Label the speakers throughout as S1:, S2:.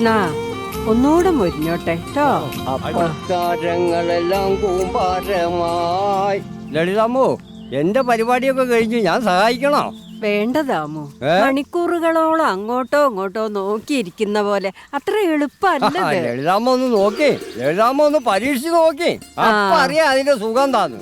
S1: കൃഷ്ണ ഒന്നുകൂടെ മുരിഞ്ഞോട്ടെ കേട്ടോ
S2: അപസ്കാരങ്ങളെല്ലാം കൂമ്പാരമായി. ലളിതാമ്മോ എന്റെ പരിപാടിയൊക്കെ കഴിഞ്ഞു ഞാൻ സഹായിക്കണോ?
S1: വേണ്ടതാമോ? മണിക്കൂറുകളോളം അങ്ങോട്ടോ ഇങ്ങോട്ടോ നോക്കിയിരിക്കുന്ന പോലെ. അത്ര എളുപ്പമല്ല
S2: ലളിതാമ്മ ഒന്ന് നോക്കി. ലളിതാമ്മ ഒന്ന് പരീക്ഷിച്ച് നോക്കി. അറിയാം അതിന്റെ സുഖം താന്ന്.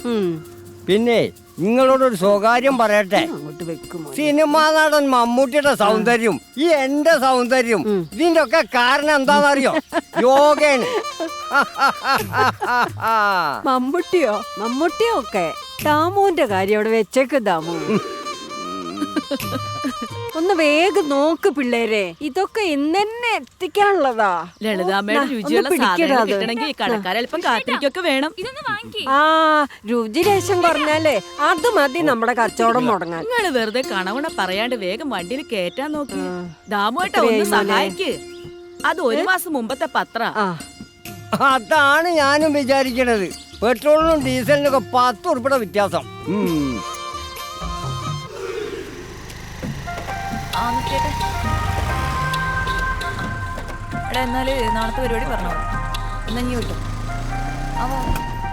S2: പിന്നെ നിങ്ങളോടൊരു സ്വകാര്യം പറയട്ടെ.
S1: അങ്ങോട്ട് വെക്കുമോ
S2: സിനിമാ നടൻ മമ്മൂട്ടിയുടെ സൗന്ദര്യം ഈ എന്റെ സൗന്ദര്യം ഇതിന്റെ ഒക്കെ കാരണം എന്താണെന്നറിയോ? യോഗയാണ്
S1: മമ്മൂട്ടിയോ? മമ്മൂട്ടിയോ ഒക്കെ ദാമുവിന്റെ കാര്യം അവിടെ വെച്ചേക്ക് ദാമു. ഒന്ന് വേഗം നോക്ക് പിള്ളേരെ. ഇതൊക്കെ ഇന്നെന്നെ എത്തിക്കാനുള്ളതാ.
S3: ലളിതാമ്മയുടെ രുചിയുള്ള സാധനങ്ങൾ
S1: അത്.
S3: കിട്ടണമെങ്കിൽ കാത്തിരിക്കൊക്കെ വേണം.
S1: ആ രുചി ലേശം കുറഞ്ഞാലേ അത് മതി നമ്മുടെ കച്ചവടം മുടങ്ങാൻ.
S3: നിങ്ങൾ വെറുതെ കണവണ പറയാണ്ട് വേഗം വണ്ടിയിൽ കേറ്റാൻ നോക്കി. ദാമുവേട്ട ഒന്ന് സഹായിക്ക്. അത് ഒരു മാസം മുമ്പത്തെ പത്ര.
S1: ആ.
S2: അതാണ് ഞാനും വിചാരിക്കണത്. പെട്രോളിനും ഡീസലിനും ഒക്കെ പത്ത് ഉറുപ്പിടെ വ്യത്യാസം. ഉം.
S4: എടാ എന്നാൽ നാളത്തെ പരിപാടി പറഞ്ഞോ? എന്നാ വിട്ടു? കിട്ടും അവ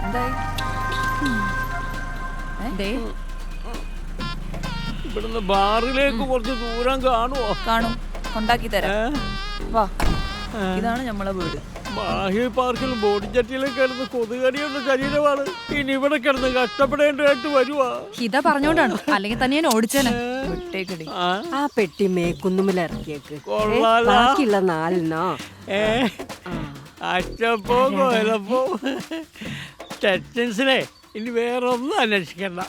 S4: എന്തായി?
S3: ദേ,
S5: ഇവിടുന്ന് ബാറിലേക്ക് കുറച്ച് ദൂരം കാണുമോ
S4: കാണും. കൊണ്ടാക്കി തരാം. വാ. ഇതാണ് നമ്മളെ വീട്.
S5: മാഹി പാർക്കിൽ ബോഡി ചട്ടിയിലും കിടന്ന് കൊതുകടിയുള്ള ശരീരമാണ്. ഇനി ഇവിടെ കിടന്ന് കഷ്ടപ്പെടേണ്ടതായിട്ട് വരുവാ.
S4: ഹിത പറഞ്ഞോണ്ടാണ്. അല്ലെങ്കിൽ തന്നെ ഞാൻ ഓടിച്ചേനെ.
S5: ആ,
S1: പെട്ടി മേക്കുന്നുമിൽ ഇറക്കിയേക്ക്. ബാക്കിയുള്ള നാലിനോ
S5: ഏ? അച്ചപ്പോ കോലപ്പോ ടെറ്റൻസിനെ ഇനി വേറെ ഒന്നും അന്വേഷിക്കണ്ട.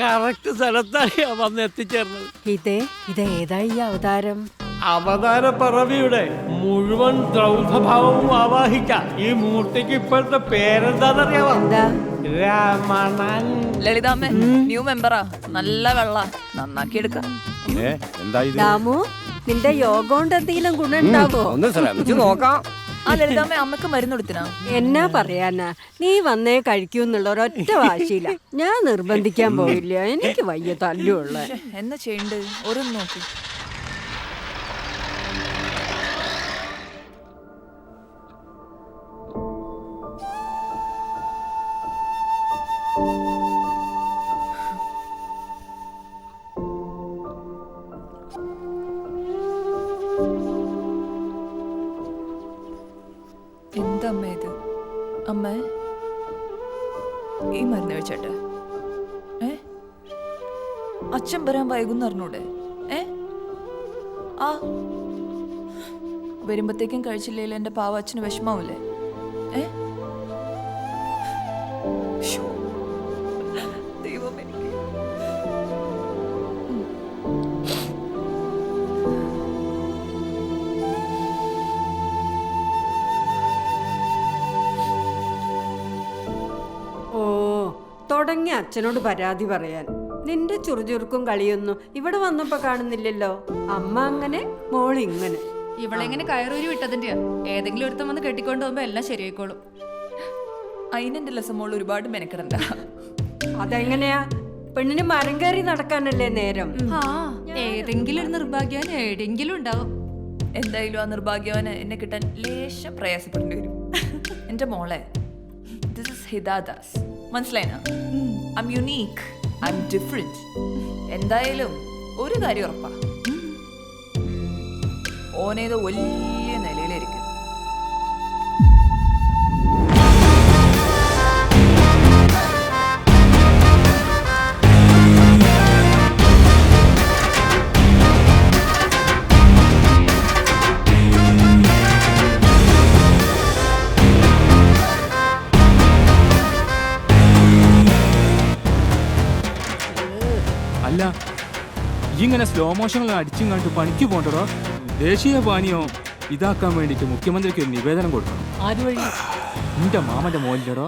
S5: കറക്റ്റ് സ്ഥലത്താണ് വന്ന് എത്തിച്ചേർന്നത്.
S1: ഇതേ ഇത് ഏതാ ഈ അവതാരം?
S5: അവതാര പറവിയുടെ മുഴുവൻ ദ്രൗധഭാവവും ആവാഹിച്ച ഈ മൂർത്തിക്ക് ഇപ്പോഴത്തെ പേരെന്താണെന്നറിയാവോ?
S1: എന്താ?
S5: രമണൻ.
S4: ലളിതാമ്മ ന്യൂ മെമ്പറാ നല്ല വെള്ള. നന്നാക്കി എടുക്കാം.
S1: ദാമു നിന്റെ യോഗ കൊണ്ട് എന്തെങ്കിലും ഗുണം ഉണ്ടാവോ
S2: ഒന്ന് ശ്രമിച്ചു നോക്കാം.
S4: ആ ലളിതാമ്മ അമ്മയ്ക്ക് മരുന്ന് കൊടുത്തിനാ?
S1: എന്നാ പറയാനാ? നീ വന്നേ കഴിക്കൂ എന്നുള്ള ഒരൊറ്റ വാശിയില്ല ഞാൻ നിർബന്ധിക്കാൻ പോയില്ല എനിക്ക് വയ്യ തല്ലുള്ള.
S4: എന്നാ ചെയ്യണ്ട്? ഓരോന്ന് നോക്ക്. ഈ മരുന്ന് വെച്ചേട്ട് ഏ? അച്ഛൻ വരാൻ വൈകുന്ന അറിഞ്ഞൂടെ? ഏ? ആ. വരുമ്പത്തേക്കും കഴിച്ചില്ലെങ്കിൽ എന്റെ പാവ അച്ഛന് വിഷമാവില്ലേ ഏ?
S1: അച്ഛനോട് പരാതി പറയാൻ. നിന്റെ ചുറുചുറുക്കും കളിയൊന്നും ഇവിടെ വന്നപ്പോ കാണുന്നില്ലല്ലോ. അമ്മ അങ്ങനെ മോൾ ഇങ്ങനെ.
S6: ഇവളെങ്ങനെ കയറൂരി വിട്ടതിന്റെയാ ഏതെങ്കിലും ഒരുത്തം വന്ന് കെട്ടിക്കൊണ്ട് പോകുമ്പോ എല്ലാം ശരിയായിക്കോളും.
S4: അതിനെന്റെ ലസമോൾ ഒരുപാട് മെനക്കെടണ്ട.
S1: അതെങ്ങനെയാ? പെണ്ണിന് മരം കയറി നടക്കാനല്ലേ നേരം?
S6: ആ ഏതെങ്കിലും ഒരു നിർഭാഗ്യവാൻ എവിടെയെങ്കിലും ഉണ്ടാവും.
S4: എന്തായാലും ആ നിർഭാഗ്യവാന് എന്നെ കിട്ടാൻ ലേശം പ്രയാസപ്പെടേണ്ടി വരും. എന്റെ മോളെ this is Hithadas. മനസ്സിലായിനാ? I am unique I am different എന്തായാലും ഒരു കാര്യം ഉറപ്പാ. ഓനേതോ വലിയ
S7: സ്ലോ മോഷനിൽ അടിച്ചും കണ്ട് പണിക്ക് പോണ്ടോ ദേശീയ പാനീയോ ഇതാക്കാൻ വേണ്ടിട്ട് മുഖ്യമന്ത്രിക്ക് ഒരു നിവേദനം കൊടുക്കണം. നിന്റെ മാമന്റെ മോലിലടോ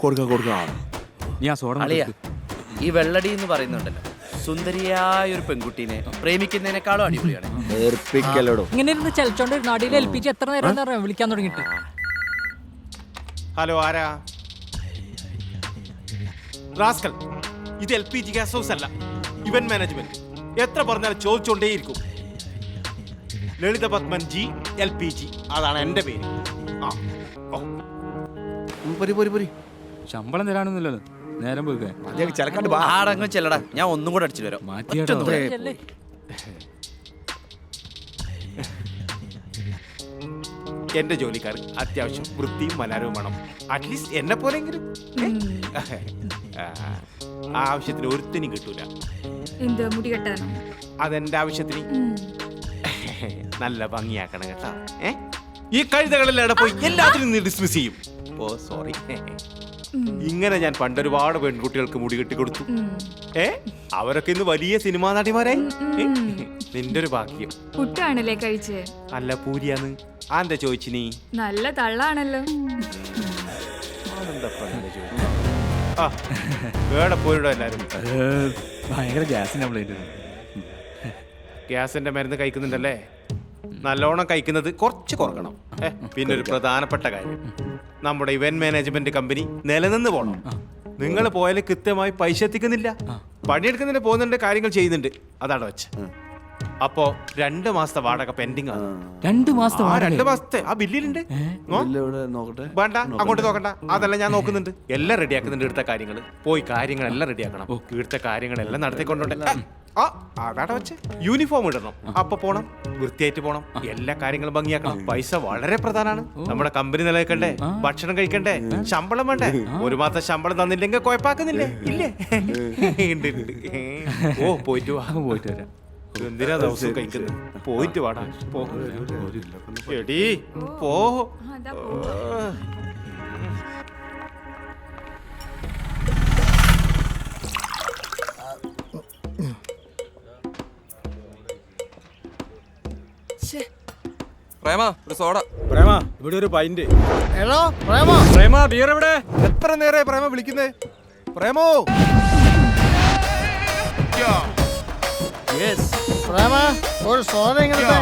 S8: കൊടുക്ക കൊടുക്കാം.
S7: ആ സോഡ
S9: അളിയ ഈ വെള്ളടി എന്ന് പറയുന്നുണ്ടല്ലോ. സുന്ദരിയായ ഒരു പെൺകുട്ടീനെ പ്രേമിക്കുന്നതിനേക്കാളും അടിപൊളിയാണ്.
S8: ഏർപ്പിക്കലടോ.
S10: ഇങ്ങനെ ഇരുന്ന് ചലിച്ചോണ്ട് അടിയിൽ ഏൽപ്പിച്ച് എത്ര നേരം പറയാ വിളിക്കാൻ തുടങ്ങിയിട്ട്.
S8: ഹലോ ആരാ? റാസ്കൽ. ഇത് L P G gas house അല്ല. ഇവന്റ് മാനേജ്മെന്റ് എത്ര പറഞ്ഞാലും ചോദിച്ചുകൊണ്ടേയിരിക്കും Lalitha Padman G L P G അതാണ് എന്റെ പേര്. ആ. ഓ. ഉം, പോരി പോരി പോരി.
S7: ശമ്പളം തരാനൊന്നുമില്ലല്ലോ. നേരം
S8: പോയി ചെലക്കാണ്ട്
S9: ചെല്ലടാ. ഞാൻ ഒന്നും കൂടെ അടിച്ചു വരാം.
S7: മാറ്റിയാടോ.
S9: ഒന്ന്
S8: ജോലിക്കാർ അത്യാവശ്യം വൃത്തിയും മലാരവും വേണം. അറ്റ്ലീസ്റ്റ് എന്നെ പോലെങ്കിലും ആവശ്യത്തിന് ഒരുത്തിനും കിട്ടൂല.
S6: എന്ത് മുടി കെട്ടാൻ
S8: അതെന്റെ ആവശ്യത്തിന്. നല്ല ഭംഗിയാക്കണം കേട്ടാ. ഏ? ഈ കഴുതകളെല്ലാം പോയി. എല്ലാത്തിനും ഡിസ്മിസ് ചെയ്യും. ഓ സോറി ഇങ്ങനെ ഞാൻ പണ്ടൊരുപാട് പെൺകുട്ടികൾക്ക് മുടി കെട്ടി കൊടുത്തു ഏ? അവരൊക്കെ ഇന്ന് വലിയ സിനിമാ നടിമാരായി നിന്റെ ഒരു ഭാഗ്യം.
S6: പുട്ടാണല്ലേ കഴിച്ച്?
S8: അല്ല പൂരിയാന്ന് ആന്താ ചോദിച്ചു നീ?
S6: നല്ല തള്ളാണല്ലോ.
S8: ആ വേടെ പോയിടോ എല്ലാരും.
S7: ഏ, ഭയങ്കര കംപ്ലൈന്റ്
S8: ഗ്യാസിന്റെ മരുന്ന് കഴിക്കുന്നുണ്ടല്ലേ? നല്ലോണം കഴിക്കുന്നത് കുറച്ച് കുറക്കണം. പിന്നെ ഒരു പ്രധാനപ്പെട്ട കാര്യം. നമ്മുടെ ഇവന്റ് മാനേജ്മെന്റ് കമ്പനി നിലനിന്ന് പോണം. നിങ്ങൾ പോയാൽ കൃത്യമായി പൈസ എത്തിക്കുന്നില്ല. പണിയെടുക്കുന്നതിന് പോകുന്നുണ്ട് കാര്യങ്ങൾ ചെയ്യുന്നുണ്ട്. അതാണ് വെച്ച്. അപ്പോ രണ്ട് മാസത്തെ വാടക പെൻഡിങ് ആണ്.
S7: രണ്ട് മാസത്തെ
S8: ആ
S7: വാടക
S8: രണ്ട് മാസത്തെ. ആ ബില്ലിലുണ്ട്. നോ? വേണ്ട അങ്ങോട്ട് നോക്കണ്ട. അതെല്ലാം ഞാൻ നോക്കുന്നുണ്ട്. എല്ലാം റെഡിയാക്കുന്നുണ്ട് ഇവിടുത്തെ കാര്യങ്ങൾ പോയി കാര്യങ്ങളെല്ലാം റെഡിയാക്കണം ഇവിടുത്തെ കാര്യങ്ങളെല്ലാം നടത്തിക്കൊണ്ടോട്ടെ ആ അതാണ് വെച്ച്? യൂണിഫോം ഇടണം. അപ്പൊ പോണം. വൃത്തിയായിട്ട് പോണം. എല്ലാ കാര്യങ്ങളും ഭംഗിയാക്കണം. പൈസ വളരെ പ്രധാനമാണ്. നമ്മുടെ കമ്പനി നിലനിൽക്കണ്ടേ? ഭക്ഷണം കഴിക്കണ്ടേ? ശമ്പളം വേണ്ടേ? ഒരു മാസം ശമ്പളം തന്നില്ലെങ്കിൽ കുഴപ്പാക്കുന്നില്ലേ? ഇല്ലേ? ഉണ്ട് ഉണ്ട്. ഓ പോയിട്ട് വാ.
S7: പോയിട്ട് വരാം.
S8: എന്തിനാ ദിവസം കഴിക്കുന്നത്? പോയിട്ട് വാടാ. പോ എടീ പോ.
S9: പ്രേമ ഒരു സോഡ.
S11: പ്രേമ ഇവിടെ ഒരു പൈന്റ്.
S2: എടോ പ്രേമ.
S11: പ്രേമ ബിയർ എവിടെ?
S8: എത്ര നേരെ പ്രേമ വിളിക്കുന്നേ? പ്രേമോ?
S2: പ്രേമ ഒരു സോഡ ഇങ്ങനത്തെ.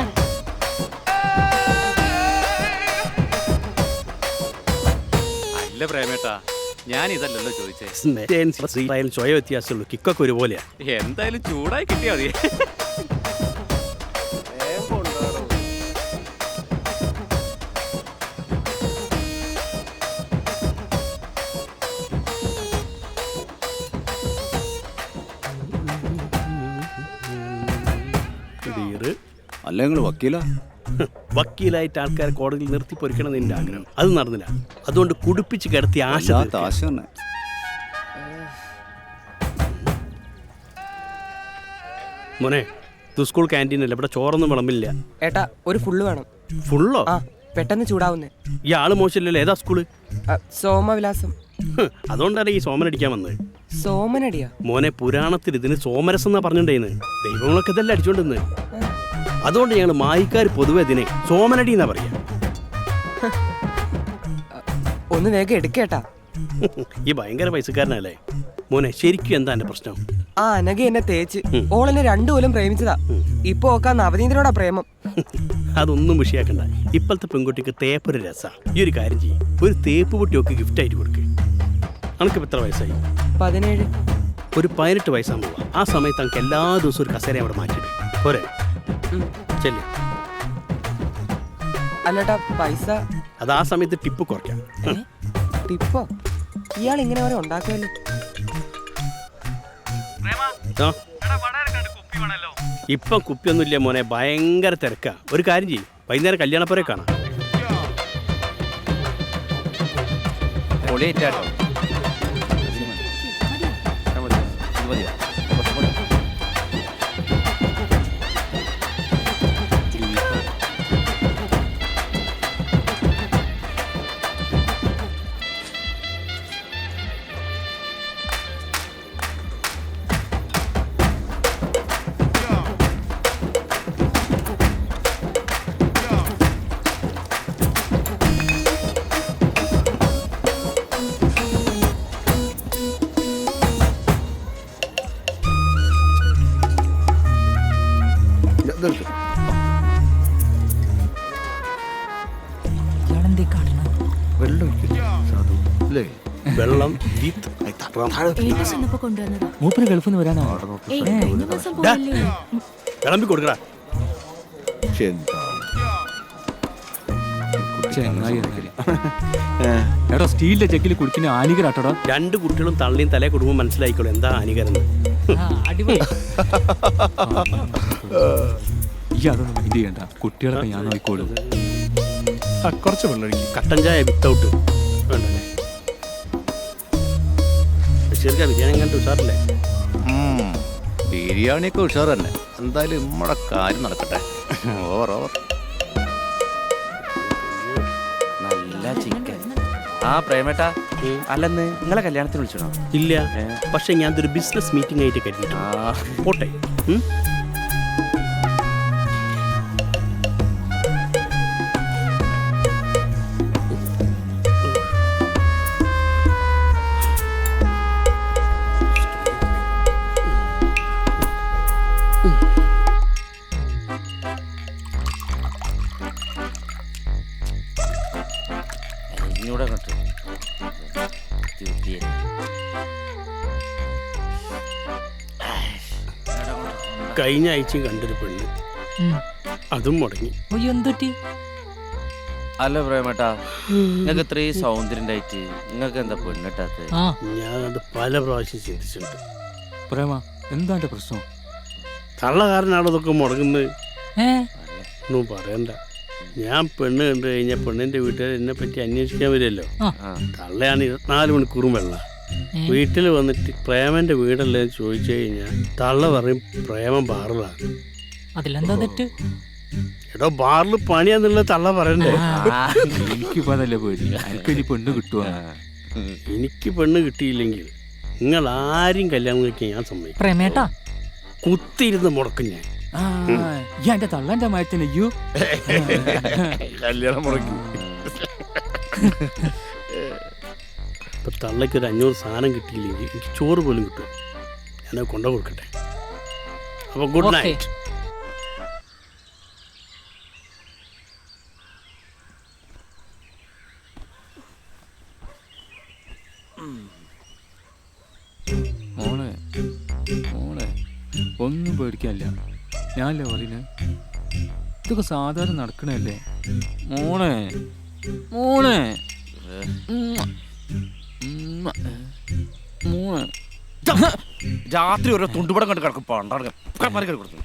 S9: അല്ല പ്രേമേട്ടാ ഞാൻ ഇതല്ലല്ലോ ചോദിച്ചേ
S11: ചോയ വ്യത്യാസമുള്ളൂ. കിക്കൊക്കെ ഒരുപോലെയാ.
S9: എന്തായാലും ചൂടായി കിട്ടിയാ മതി.
S8: അല്ല നിങ്ങൾ വക്കീലാ?
S11: വക്കീലായിട്ട് ആൾക്കാരെ കോടതിയിൽ നിർത്തി പൊരിക്കണം എന്റെ ആഗ്രഹം. അത് നടന്നില്ല. അതുകൊണ്ട് കുടിപ്പിച്ച് കിടത്തി ആശ.
S8: ആശ തന്നെ
S11: മോനെ ഇത് സ്കൂൾ ക്യാന്റീനല്ല ഇവിടെ ചോറൊന്നും വിളമ്പില്ല.
S12: ഏട്ടാ ഒരു ഫുള്ള് വേണം.
S11: ഫുള്ളോ?
S12: ആ പെട്ടെന്ന് ചൂടാവുന്നേ.
S11: ഈ ആൾ മോശമില്ലല്ലോ. ഏതാ സ്കൂൾ?
S12: ആ, സോമവിലാസം.
S11: ഹ്, അതുകൊണ്ടാണ് ഈ സോമനടിക്കാൻ വന്നത്.
S12: സോമനടിയാ?
S11: മോനെ പുരാണത്തിൽ ഇതിന് സോമരസം എന്നാ പറഞ്ഞിട്ടുണ്ടായിരുന്നു ദൈവങ്ങളൊക്കെ ഇതല്ല അടിച്ചോണ്ടിന്ന് അതുകൊണ്ട് ഞങ്ങൾ മായിക്കാർ പൊതുവെ ഇതിനെ സോമനടി എന്നാ പറയാ.
S12: ഒന്ന് വേഗം എടുക്കേട്ടാ.
S11: ഈ ഭയങ്കര പൈസക്കാരനല്ലേ? മോനെ ശരിക്കും എന്താ എന്റെ പ്രശ്നം?
S12: ആ അനഘ എന്നെ തേച്ച്. ഓളെന്നെ രണ്ടു കൊല്ലം പ്രേമിച്ചതാ. ഇപ്പൊ ഓക്കാ നവനീന്ദ്രനോടാ പ്രേമം.
S11: അതൊന്നും വിഷയാക്കണ്ട. ഇപ്പോഴത്തെ പെൺകുട്ടിക്ക് തേപ്പൊരു രസാ. ഈ ഒരു കാര്യം ചെയ്യും. ഒരു തേപ്പ് പൊട്ടിയൊക്കെ ഗിഫ്റ്റ് ആയിട്ട് കൊടുക്ക്. അനക്കിപ്പോ എത്ര വയസ്സായി?
S12: പതിനേഴ്.
S11: ഒരു പതിനെട്ട് വയസ്സാകുമ്പോൾ ആ സമയത്ത് നമുക്ക് എല്ലാ ദിവസവും ഒരു കസേര അവിടെ മാറ്റിയിടും. പോരെ? ചെല്ലു.
S12: അല്ലട്ടാ പൈസ
S11: അത് ആ സമയത്ത് ടിപ്പ് കുറയ്ക്കാം.
S12: ടിപ്പോ? ഇയാൾ ഇങ്ങനെ വരെ ഉണ്ടാക്കുമല്ലോ.
S11: ഇപ്പം കുപ്പിയൊന്നുമില്ല മോനെ ഭയങ്കര തിരക്കാ. ഒരു കാര്യം ചെയ്യും വൈകുന്നേരം കല്യാണപ്പുറേ കാണാം.
S9: പൊളിയേറ്റാട്ടോ
S11: വെള്ളം വിത്ത്
S7: മൂപ്പര് ഗൾഫിൽ നിന്ന് വരാനാ?
S11: വിളമ്പി കൊടുക്കടാ.
S7: എടാ സ്റ്റീലിന്റെ ചെക്കിൽ കുടിക്കുന്ന ആനികരാട്ടോടാ.
S11: രണ്ട് കുട്ടികളും തള്ളിയും തലേ കുടുംബം മനസ്സിലായിക്കോളൂ എന്താ ഹാനികരം
S10: ആ, അടിപൊളി.
S7: ഈ അതൊന്നും മൈൻഡ് ചെയ്യണ്ട. കുട്ടികളൊക്കെ ഞാൻ നോക്കിക്കോളൂ.
S8: ആ, കുറച്ച് വെള്ളം
S11: കട്ടൻ ചായ വിത്തൗട്ട്. ബഷീർക്ക് ബിരിയാണി കണ്ട് ഉഷാറില്ലേ?
S13: ബിരിയാണിയൊക്കെ ഉഷാർ തന്നെ എന്തായാലും നമ്മുടെ കാര്യം നടക്കട്ടെ. ഓവർ ഓവർ
S9: നല്ല ചിക്കൻ ആ പ്രേമേട്ടാ. അല്ലെന്ന് നിങ്ങളെ കല്യാണത്തിന് വിളിച്ചോ
S11: ഇല്ല. പക്ഷെ ഞാൻ ഒരു ബിസിനസ് മീറ്റിംഗ് ആയിട്ട്
S9: ആ.
S11: പോട്ടെ.
S9: അങ്ങോട്ട് തിരുത്തിയേ.
S11: കഴിഞ്ഞ ആഴ്ച കണ്ടൊരു പെണ്ണ്. അതും മുടങ്ങി.
S9: അല്ല പ്രേമേട്ടാ. നിങ്ങൾക്ക് ഇത്രയും സൗന്ദര്യം ഉണ്ടായിട്ട് നിങ്ങൾക്ക് എന്താ പെണ്ണിട്ടാത്ത?
S10: ഞാൻ
S11: ഞാനത് പല പ്രാവശ്യം ചിന്തിച്ചിട്ടുണ്ട്.
S7: പ്രേമ എന്താ പ്രശ്നം?
S11: തള്ളകാരനാണ് ഇതൊക്കെ മുടങ്ങുന്നത്? ഒന്നും പറയണ്ട. ഞാൻ പെണ്ണ് കണ്ടു കഴിഞ്ഞാൽ പെണ്ണിന്റെ വീട്ടുകാർ എന്നെ പറ്റി അന്വേഷിക്കാൻ വരുമല്ലോ. തള്ളയാണ് ഇരുപത്തിനാല് മണിക്കൂറും വെള്ള. വീട്ടിൽ വന്നിട്ട് പ്രേമന്റെ വീടല്ലേ എന്ന് ചോദിച്ചു കഴിഞ്ഞാൽ തള്ള പറയും പ്രേമം ബാറിലാണ്
S10: അതിലെന്താ തെറ്റ്?
S11: എടോ ബാറിൽ പണിയാന്നുള്ള തള്ള പറയണ്ടേ?
S7: എനിക്കിപ്പോ അതല്ലേ പേടി. എനിക്ക് പെണ്ണ്
S11: എനിക്ക് പെണ്ണ് കിട്ടിയില്ലെങ്കിൽ നിങ്ങൾ ആരും കല്യാണം കഴിക്കാൻ ഞാൻ സമ്മതിക്കും.
S10: പ്രേമേട്ടാ.
S11: കുത്തിയിരുന്ന് മുടക്കും ഞാൻ.
S7: എന്റെ തള്ളന്റെ മയത്തിന് അയ്യോ
S13: കല്യാണം മുടക്കി.
S11: ഇപ്പൊ തള്ളയ്ക്ക് ഒരു അഞ്ഞൂറ് സാധനം കിട്ടിയില്ലെങ്കിൽ എനിക്ക് ചോറ് പോലും കിട്ടും. ഞാനത് കൊണ്ടു കൊടുക്കട്ടെ. അപ്പൊ ഗുഡ് നൈറ്റ്.
S7: മോളെ മോളെ ഒന്നും പേടിക്കാനില്ല. ഞാനല്ലേ പറയുന്നത് ഇതൊക്കെ സാധാരണ നടക്കണല്ലേ മോണെ മോണെ മോണെ
S9: രാത്രി ഓരോ തുണ്ടുപടം കണ്ട് കിടക്കും കൊടുത്തു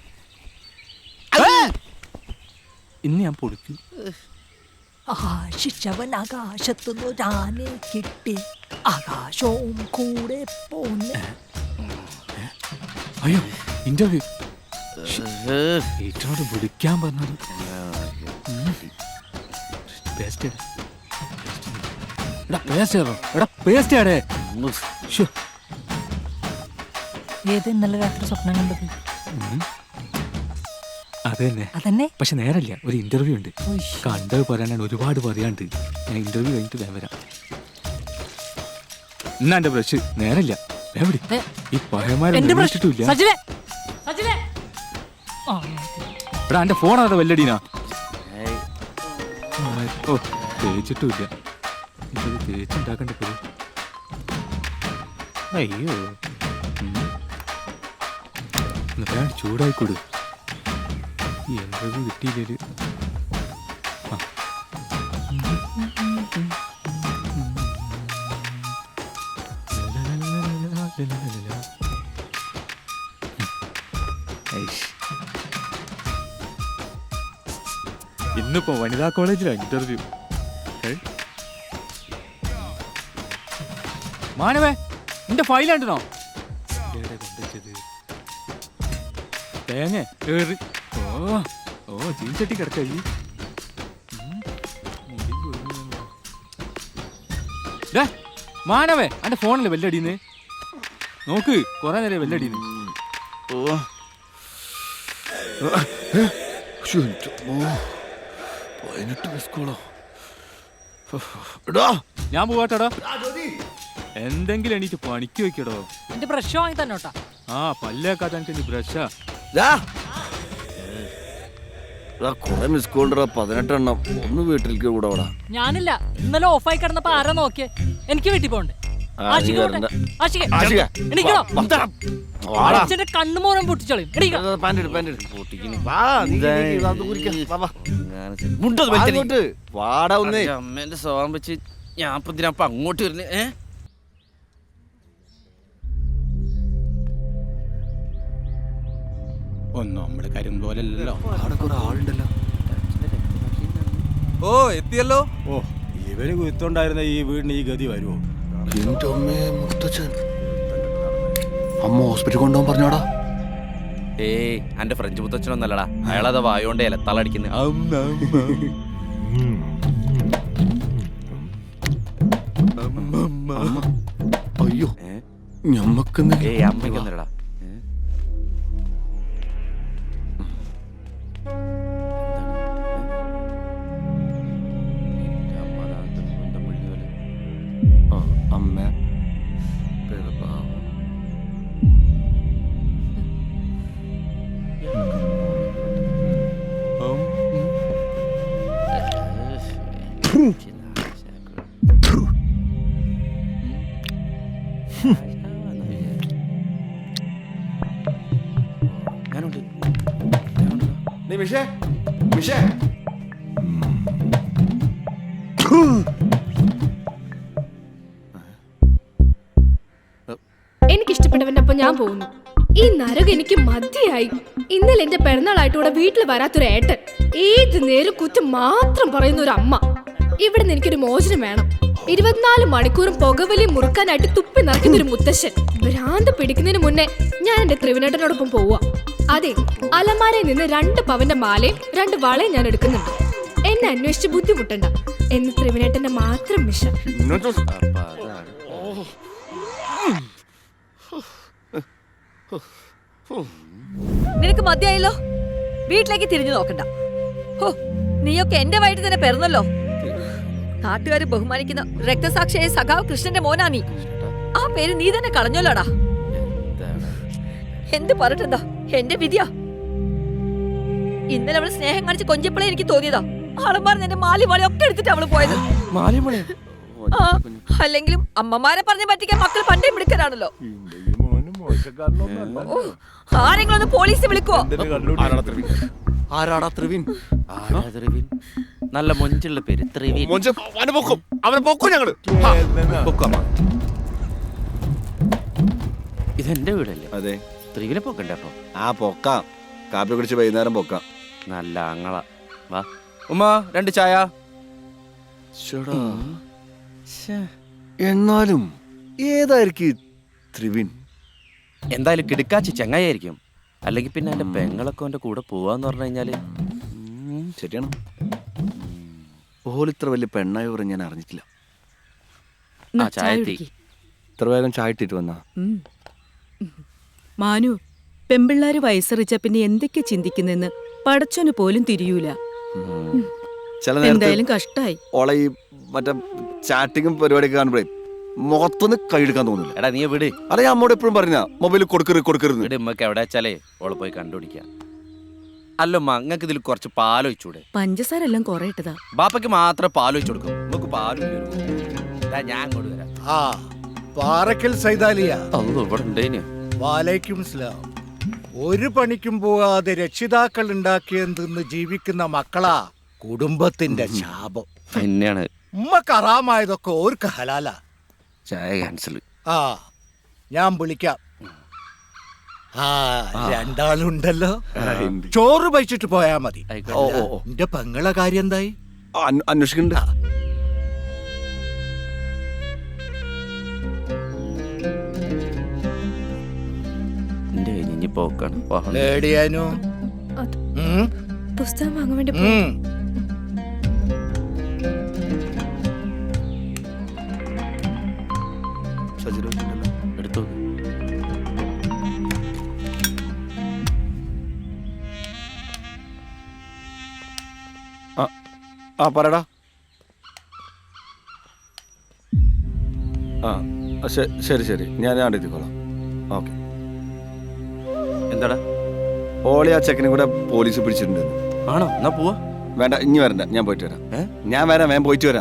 S7: ഇന്ന് ഞാൻ പൊളിക്കും.
S10: ആശിച്ചവൻ ആകാശത്തുനിന്നൊരാനെ കിട്ടി. ആകാശവും കൂടെ പോന്നെ
S7: അയ്യോ ഇന്റർവ്യൂ ഏറ്റോട് വിളിക്കാൻ പറഞ്ഞത്. പേസ്റ്റ് എടാ പേസ്റ്റ് എടാ പേസ്റ്റ് ആടേ ശ്ശോ.
S10: ഏത് ഇന്നലെ രാത്രി സ്വപ്നം കണ്ടത്?
S7: അത് തന്നെ.
S10: അതന്നെ?
S7: പക്ഷെ നേരല്ല ഒരു ഇന്റർവ്യൂ ഉണ്ട്. കണ്ടത് പറയാനാണ് ഒരുപാട് പറയാണ്ട് ഞാൻ ഇന്റർവ്യൂ കഴിഞ്ഞിട്ട് വേഗം വരാം. എന്നാ എന്റെ ബ്രഷ് നേരല്ല. എവിടെ ഈ പഴയമാരെ എടാ എന്റെ ഫോൺ അവിടെ വെല്ലടീനാ? ഓ തേച്ചിട്ടുമില്ല. ഇത് തേച്ചുണ്ടാക്കണ്ട അയ്യോ. ചൂടായിക്കൂട്. ഈ ഇന്റർവ്യൂ കിട്ടിയില്ലേ ഇന്നിപ്പോ വനിതാ കോളേജിലാ ഇന്റർവ്യൂ മാനവേ നിന്റെ ഫയൽ കണ്ടോ തേങ്ങ ഏറി. ഓ ഓ ചീഞ്ചട്ടി കിടക്കായി മാനവേ അന്റെ ഫോണിൽ വെല്ലടീന്ന് നോക്ക് കൊറേ നേരം വെല്ലടീന്ന്
S13: ഓ. പതിനെട്ട് മിസ്കോളോ എടാ.
S7: ഞാൻ പോവാട്ടോടോ. എന്തെങ്കിലും എനിക്ക് പണിക്ക് വെക്കടോ.
S10: എന്റെ ബ്രഷ് വാങ്ങി തന്നോട്ടാ.
S7: ആ പല്ലേക്കാത്ത എനിക്ക് ബ്രഷാ
S13: കൊറേ മിസ് കോൾഡറാ പതിനെട്ടെണ്ണം. ഒന്ന് വീട്ടിലേക്ക് കൂടെ വിടാ
S10: ഞാനില്ല ഇന്നലെ ഓഫായി കിടന്നപ്പോ ആരാ നോക്കിയേ? എനിക്ക് വീട്ടിൽ പോണ്ടേ കണ്ണുമോറം
S9: അമ്മേന്റെ സ്വഭാവം വെച്ച് ഞാൻ ഇപ്പൊ ഇതിനപ്പൊ അങ്ങോട്ട് വരുന്നേ. ഏ?
S11: ഒന്നും നമ്മൾ കാര്യം പോലല്ലോ
S13: അവിടെ കുറെ ആളുണ്ടല്ലോ.
S12: ഓ എത്തിയല്ലോ?
S11: ഓ ഇവർ കുത്തോണ്ടായിരുന്ന ഈ വീടിന് ഈ ഗതി വരുമോ
S13: അമ്മേ മുത്തച്ഛൻ? അമ്മ ഹോസ്പിറ്റലിൽ കൊണ്ടുപോകാൻ പറഞ്ഞോടാ.
S9: ഏയ് എന്റെ ഫ്രഞ്ച് മുത്തച്ഛനൊന്നല്ലടാ. അയാളത് വായോണ്ട് ഇലത്താളടിക്കുന്നത്
S13: അയ്യോ.
S9: ഏ?
S13: ഞമ്മക്കെന്ന്
S9: ഏയ് അമ്മയ്ക്കൊന്നല്ലടാ
S8: മിഷേ
S14: ഒപ്പം ഞാൻ പോകുന്നു. ഈ നരകം എനിക്ക് മതിയായി. ഇന്നലെ എന്റെ പിറന്നാളായിട്ട് ഇവിടെ വീട്ടിൽ വരാത്തൊരു ഏട്ടൻ. ഏത് നേരം കുറ്റം മാത്രം പറയുന്ന ഒരു അമ്മ ഇവിടെ നിന്ന് എനിക്കൊരു മോചനം വേണം. ഇരുപത്തിനാല് മണിക്കൂറും പുകവലി മുറുക്കാനായിട്ട് തുപ്പി നിറയ്ക്കുന്ന ഒരു മുത്തശ്ശൻ. ഭ്രാന്ത് പിടിക്കുന്നതിന് മുന്നേ ഞാൻ എന്റെ ത്രിവിനേട്ടനോടൊപ്പം പോവാ. അതെ അലമാരയിൽ നിന്ന് രണ്ട് പവന്റെ മാലയും രണ്ട് വളയും ഞാൻ എടുക്കുന്നുണ്ട്. എന്നെ അന്വേഷിച്ച് ബുദ്ധിമുട്ടണ്ട. എന്ന് ത്രിവിനേട്ടന്റെ മാത്രം
S9: അതാണ്
S15: നിനക്ക് മതിയായല്ലോ? വീട്ടിലേക്ക് തിരിഞ്ഞു നോക്കണ്ട. നീയൊക്കെ എന്റെ വയറ്റിൽ തന്നെ പിറന്നല്ലോ. നാട്ടുകാർ ബഹുമാനിക്കുന്ന രക്തസാക്ഷിയായ സഖാവ് കൃഷ്ണന്റെ മോനാ നീ ആ പേര് നീ തന്നെ കളഞ്ഞല്ലോടാ. എന്ത് പറഞ്ഞെന്താ എന്റെ വിധിയാ ഇന്നലെ അവൾ സ്നേഹം കാണിച്ച് കൊഞ്ചപ്പളെ എനിക്ക് തോന്നിയതാ. ആളന്മാർ എന്റെ മാലിമാളി ഒക്കെ എടുത്തിട്ട് അവൾ പോയത്. അല്ലെങ്കിലും അമ്മമാരെ പറഞ്ഞ് പറ്റിക്കാൻ മക്കൾ പണ്ടേ മിടുക്കരാണല്ലോ. ആരെങ്കിലും ഒന്ന് പോലീസ് വിളിക്കുവോ?
S13: ആരാടാ ത്രിവിൻ?
S9: ആരാ ത്രിവിൻ? നല്ല മൊഞ്ചുള്ള പേര് ത്രിവിൻ.
S8: മൊഞ്ച് അവനെ പൊക്കും. അവനെ പൊക്കും ഞങ്ങൾ.
S13: പൊക്കാം
S9: ഇതെന്റെ വീടല്ലേ?
S13: അതെ.
S9: ത്രിവിനെ പോക്കണ്ടേ അപ്പൊ?
S13: ആ പൊക്കാം. കാപ്പി കുടിച്ച് വൈകുന്നേരം പൊക്കാം.
S9: നല്ല അങ്ങള വാ. ഉമ്മ രണ്ട് ചായ.
S13: ചേടാ എന്നാലും ഏതായിരിക്കും ത്രിവിൻ?
S9: എന്തായാലും കിടക്കാച്ചി ചങ്ങായിരിക്കും അല്ലെങ്കിൽ പിന്നെ എന്റെ പെങ്ങളൊക്കെ എന്റെ കൂടെ പോവാന്ന് പറഞ്ഞു കഴിഞ്ഞാൽ? ഉം,
S13: ശരിയാണ്. ഓലിത്ര വലിയ പെണ്ണായി പറഞ്ഞ് ഞാൻ അറിഞ്ഞിട്ടില്ല.
S9: ആ ചായ എത്തി
S13: ഇത്ര വേഗം ചായ ഇട്ടിട്ട് വന്നാ?
S15: മാനു പെമ്പിള്ളാര് വയസ്സറിച്ച പിന്നെ എന്തൊക്കെ ചിന്തിക്കുന്നെന്ന് പടച്ചോന് പോലും തിരിയൂല.
S13: ചില നേരത്തെ
S15: എന്തായാലും കഷ്ടായി.
S13: ഓളെ ഈ മറ്റേ ചാറ്റിങ്ങും പരിപാടിയൊക്കെ കാണുമ്പോഴേ മുഖത്തൊന്ന് കൈയെടുക്കാൻ തോന്നില്ല
S9: എടാ നീ വിട്.
S13: അതെ അമ്മോട് എപ്പോഴും പറഞ്ഞ മൊബൈൽ കൊടുക്കരുത് കൊടുക്കരുത്.
S9: ഇവിടെ ഉമ്മക്ക് എവിടെ വെച്ചാലേ ഓളെ പോയി കണ്ടുപിടിക്കാം. അല്ലമ്മ അങ്ങക്ക് ഇതിൽ കുറച്ച് പാൽ ഒഴിച്ചൂടെ?
S15: പഞ്ചസാര എല്ലാം കുറെ ഇട്ടതാ.
S9: ബാപ്പയ്ക്ക് മാത്രം പാൽ ഒഴിച്ചു കൊടുക്കും. നമുക്ക് പാലും ഞാൻ അങ്ങോട്ട് വരാം.
S16: ആ പാറക്കൽ സൈതാലിയ.
S9: അത് ഇവിടെ ഉണ്ടേനു.
S16: വാലേക്കും സ്ലാം ഒരു പണിക്കും പോകാതെ രക്ഷിതാക്കൾ ഉണ്ടാക്കിയെന്ന് ജീവിക്കുന്ന മക്കളാ കുടുംബത്തിന്റെ ശാപം.
S9: തന്നെയാണ്
S16: ഉമ്മക്ക് അറാമായതൊക്കെ ഓർക്ക് ഹലാല.
S9: ചായ ക്യാൻസൽ
S16: ആ ഞാൻ വിളിക്കാം. ആ രണ്ടാളുണ്ടല്ലോ. ചോറ് കഴിച്ചിട്ട് പോയാ മതി.
S9: ആയിക്കോട്ടെ.
S13: ഓ ഓ ഓ
S16: എന്റെ പെങ്ങളെ കാര്യം എന്തായി?
S13: അന്വേഷിക്കണ്ട അന്വ- അന്വേഷിക്കുന്നുണ്ട്.
S9: എന്റെ കഴിഞ്ഞ് ഇനി പോക്കാണ്.
S16: ലേഡിയാനു
S14: അത്
S16: ഉം,
S14: പുസ്തകം വാങ്ങാൻ വേണ്ടി
S16: ഉം.
S13: ആ പറയടാ. ആ ശരി ശരി. ഞാൻ ഞാൻ എത്തിക്കോളാം ഓക്കെ.
S9: എന്താടാ?
S13: ഓളി ആ ചെക്കനെ കൂടെ പോലീസ് പിടിച്ചിട്ടുണ്ട്.
S9: ആണോ? എന്നാ പോവാ.
S13: വേണ്ട ഇനി വരണ്ട. ഞാൻ പോയിട്ട് വരാം? ഞാൻ വരാം വേഗം പോയിട്ട് വരാം.